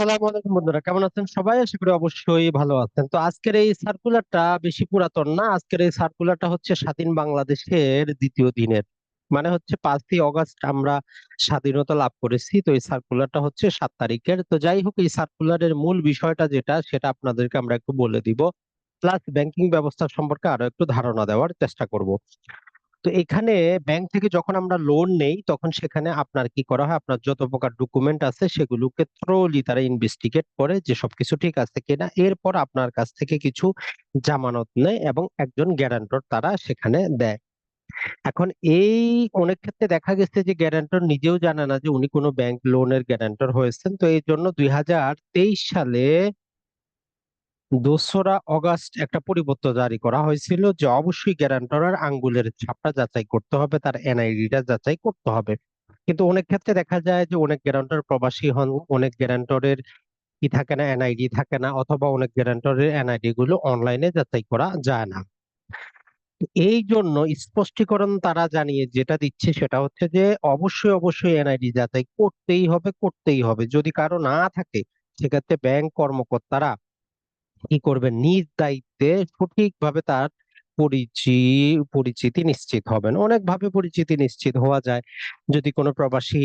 আসসালামু আলাইকুম বন্ধুরা, কেমন আছেন সবাই? আশা করি অবশ্যই ভালো আছেন। তো আজকের এই সার্কুলারটা বেশি পুরাতন না, আজকের এই সার্কুলারটা হচ্ছে স্বাধীন বাংলাদেশের দ্বিতীয় দিনের। মানে হচ্ছে পাঁচই অগস্ট আমরা স্বাধীনতা লাভ করেছি, তো এই সার্কুলারটা হচ্ছে সাত তারিখের। তো যাই হোক, এই সার্কুলারের মূল বিষয়টা যেটা, সেটা আপনাদেরকে আমরা একটু বলে দিব। প্লাস ব্যাংকিং ব্যবস্থা সম্পর্কে আরও একটু ধারণা দেওয়ার চেষ্টা করব। তো এখানে ব্যাংক থেকে যখন আমরা লোন নেই, তখন সেখানে আপনার কি করা হয়? আপনার যত প্রকার ডকুমেন্ট আছে, সেগুলোকে থ্রোলি তারা ইনভেস্টিগেট করে যে সবকিছু ঠিক আছে কিনা। এরপর আপনার কাছ থেকে কিছু জামানত নেয় এবং একজন গ্যারান্টর তারা সেখানে দেয়। এখন এই অনেক ক্ষেত্রে দেখা গেছে যে গ্যারান্টর নিজেও জানে না যে উনি কোনো ব্যাংক লোনের গ্যারান্টর হয়েছেন। তো এই জন্য দুই হাজার তেইশ সালে দোসরা অগাস্ট একটা পরিবর্তন জারি করা হয়েছিল যে অবশ্যই গ্যারান্টরের আঙ্গুলের ছাপটা যাচাই করতে হবে, তার এনআইডিটা যাচাই করতে হবে। কিন্তু অনেক ক্ষেত্রে দেখা যায় যে অনেক গ্যারান্টর প্রবাসী হন, অনেক গ্যারান্টরের কি থাকে না এনআইডি থাকে না, অথবা অনেক গ্যারান্টরের এনআইডি গুলো অনলাইনে যাচাই করা যায় না। এই জন্য স্পষ্টীকরণ তারা জানিয়ে যেটা দিচ্ছে সেটা হচ্ছে যে অবশ্যই অবশ্যই এনআইডি যাচাই করতেই হবে করতেই হবে। যদি কারও না থাকে, সেক্ষেত্রে ব্যাংক কর্মকর্তারা কি করবেন? নিজ দায়িত্বে সঠিকভাবে তার পরিচি, পরিচিতি নিশ্চিত হবেন। অনেক ভাবে পরিচিতি নিশ্চিত হওয়া যায়। যদি কোনো প্রবাসী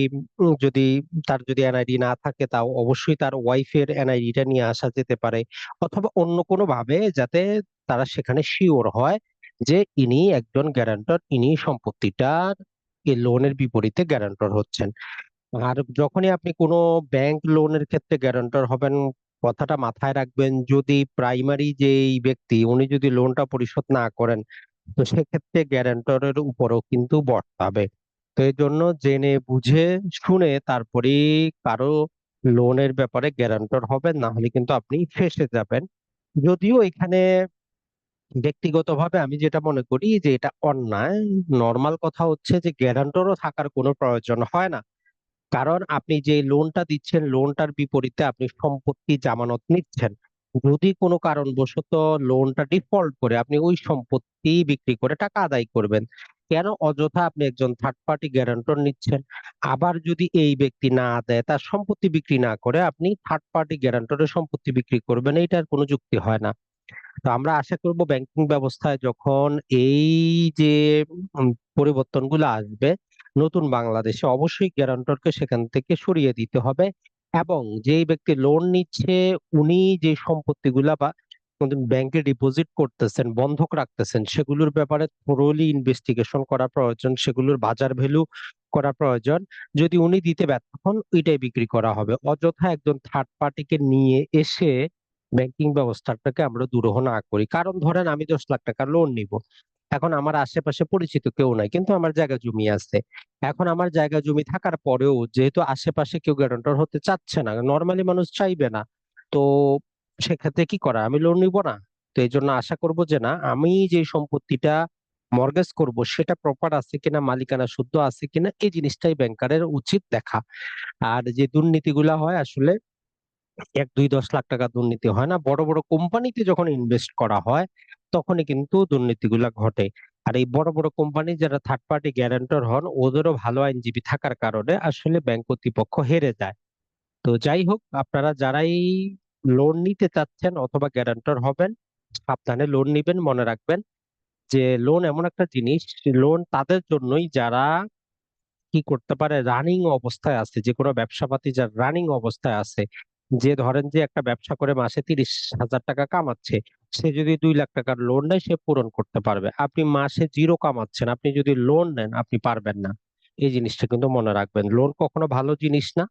যদি তার যদি এনআইডি না থাকে, তাও অবশ্যই তার ওয়াইফের এনআইডিটা নিয়ে আসা যেতে পারে। অথবা অন্য কোনো ভাবে যাতে তারা সেখানে শিওর হয় যে ইনি একজন গ্যারান্টর, ইনি সম্পত্তিটার এই লোনের বিপরীতে গ্যারান্টর হচ্ছেন। আর যখনই আপনি কোনো ব্যাংক লোনের ক্ষেত্রে গ্যারান্টর হবেন কথাটা মাথায় রাখবেন, যদি প্রাইমারি যেই ব্যক্তি উনি যদি লোনটা পরিশোধ না করেন, তো সেক্ষেত্রে গ্যারান্টরের উপরও কিন্তু বর্তাবে। তো এই জন্য জেনে বুঝে শুনে তারপরে কারও লোনের ব্যাপারে গ্যারান্টর হবেন, না হলে কিন্তু আপনি ফেসে যাবেন। যদিও এখানে ব্যক্তিগতভাবে আমি যেটা মনে করি যে এটা অন্যায়। নর্মাল কথা হচ্ছে যে গ্যারান্টরও থাকার কোনো প্রয়োজন হয় না। কারণ আপনি যে লোনটা দিচ্ছেন লোনটার বিপরীতে আপনি সম্পত্তি জামানত নিচ্ছেন। যদি কোনো কারণবশত লোনটা ডিফল্ট করে আপনি ওই সম্পত্তি বিক্রি করে টাকা আদায় করবেন, কেন অযথা আপনি একজন থার্ড পার্টি গ্যারান্টর নিচ্ছেন? আবার যদি এই ব্যক্তি না দেয়, তার সম্পত্তি বিক্রি না করে আপনি থার্ড পার্টি গ্যারান্টরের সম্পত্তি বিক্রি করবেন, এইটার কোনো যুক্তি হয় না। তো আমরা আশা করব ব্যাংকিং ব্যবস্থায় যখন এই যে পরিবর্তনগুলো আসবে নতুন বাংলাদেশে অবশ্যই গ্যারান্টরকে সেখান থেকে সরিয়ে দিতে হবে এবং যেই ব্যক্তি লোন নিচ্ছে, উনি যে সম্পত্তিগুলা বা ব্যাংকে ডিপোজিট করতেছেন, বন্ধক রাখতেছেন, সেগুলোর ব্যাপারে থরোলি ইনভেস্টিগেশন করা প্রয়োজন, সেগুলোর বাজার ভ্যালু করা প্রয়োজন। যদি উনি দিতে ব্যর্থ হন, ওইটাই বিক্রি করা হবে। অযথা একজন থার্ড পার্টিকে নিয়ে এসে ব্যাংকিং ব্যবস্থাটাকে আমরা দুরহ না করি। কারণ ধরেন আমি দশ লাখ টাকা লোন নিব। এখন আমার আশেপাশে পরিচিত কেউ নাই, কিন্তু আমার জায়গা জমি আছে। এখন আমার জায়গা জমি থাকার পরেও যেহেতু আশেপাশে কেউ গ্যারান্টর হতে চাচ্ছে না, নর্মালি মানুষ চাইবে না, তো সেক্ষেত্রে কি করা? আমি লোন নিব না। তো এই জন্য আশা করব যে না, আমি যে সম্পত্তিটা মর্গেজ করব সেটা প্রপার আছে কিনা, মালিকানা শুদ্ধ আছে কিনা, এই জিনিসটাই ব্যাংকারের উচিত দেখা। আর যে দুর্নীতিগুলা হয় আসলে এক দুই দশ লাখ টাকা দুর্নীতি হয় না, বড় বড় কোম্পানিতে যখন ইনভেস্ট করা হয় তখনই কিন্তু দুর্নীতিগুলা ঘটে। আর এই বড় বড় কোম্পানি যারা থার্ড পার্টি গ্যারান্টর হন, ওদেরও ভালো আইনজীবী থাকার কারণে আসলে ব্যাংক কর্তৃপক্ষ হেরে যায়। তো যাই হোক, আপনারা যারাই লোন নিতে চাচ্ছেন অথবা গ্যারান্টর হবেন, সাবধানে লোন নিবেন, মনে রাখবেন যে লোন এমন একটা জিনিস লোন তাদের জন্যই যারা কি করতে পারে রানিং অবস্থায় আছে, যে কোনো ব্যবসাপাতি যার রানিং অবস্থায় আছে, যে ধরেন যে একটা ব্যবসা করে মাসে তিরিশ হাজার টাকা কামাচ্ছে সে যদি দুই লাখ টাকার লোন নেয়, সে পূরণ করতে পারবে। আপনি মাসে জিরো কামাচ্ছেন, আপনি যদি লোন নেন, আপনি পারবেন না। এই জিনিসটা কিন্তু মনে রাখবেন। লোন কখনো ভালো জিনিস না।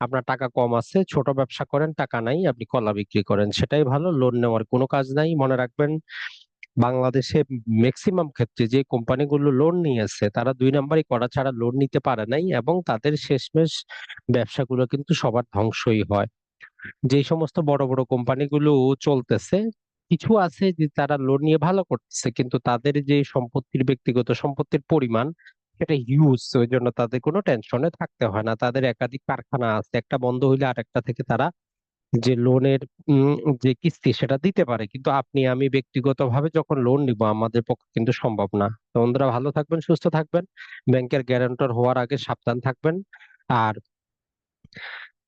আপনার টাকা কম আছে, ছোট ব্যবসা করেন, টাকা নাই, আপনি কলা বিক্রি করেন, সেটাই ভালো। লোন নেওয়ার কোনো কাজ নাই। মনে রাখবেন, বাংলাদেশে ম্যাক্সিমাম ক্ষেত্রে যে কোম্পানিগুলো লোন নিয়েছে, তারা দুই নাম্বারই করা ছাড়া লোন নিতে পারে নাই এবং তাদের শেষমেশ ব্যবসাগুলো কিন্তু সবার ধ্বংসই হয়। যে সমস্ত বড় বড় কোম্পানিগুলো চলতেছে কিছু আছে যে তারা লোন নিয়ে ভালো করতেছে, কিন্তু তাদের যে সম্পত্তির ব্যক্তিগত সম্পত্তির পরিমাণ, সেটা হিউজ ওই জন্য তাদের কোনো টেনশনে থাকতে হয় না। তাদের একাধিক কারখানা আছে, একটা বন্ধ হইলে আরেকটা থেকে তারা যে লোনের যে কিস্তি সেটা দিতে পারে। কিন্তু আপনি, আমি ব্যক্তিগতভাবে যখন লোন নিব, আমাদের পক্ষে কিন্তু সম্ভব না। তো বন্ধুরা, ভালো থাকবেন, সুস্থ থাকবেন। ব্যাংকের গ্যারান্টর হওয়ার আগে সাবধান থাকবেন। আর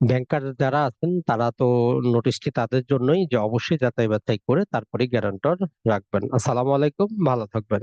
ব্যাংকার যারা আছেন, তারা তো নোটিশটি তাদের জন্যই যে অবশ্যই যাচাই বাছাই করে তারপরে গ্যারান্টর রাখবেন। আসসালামু আলাইকুম, ভালো থাকবেন।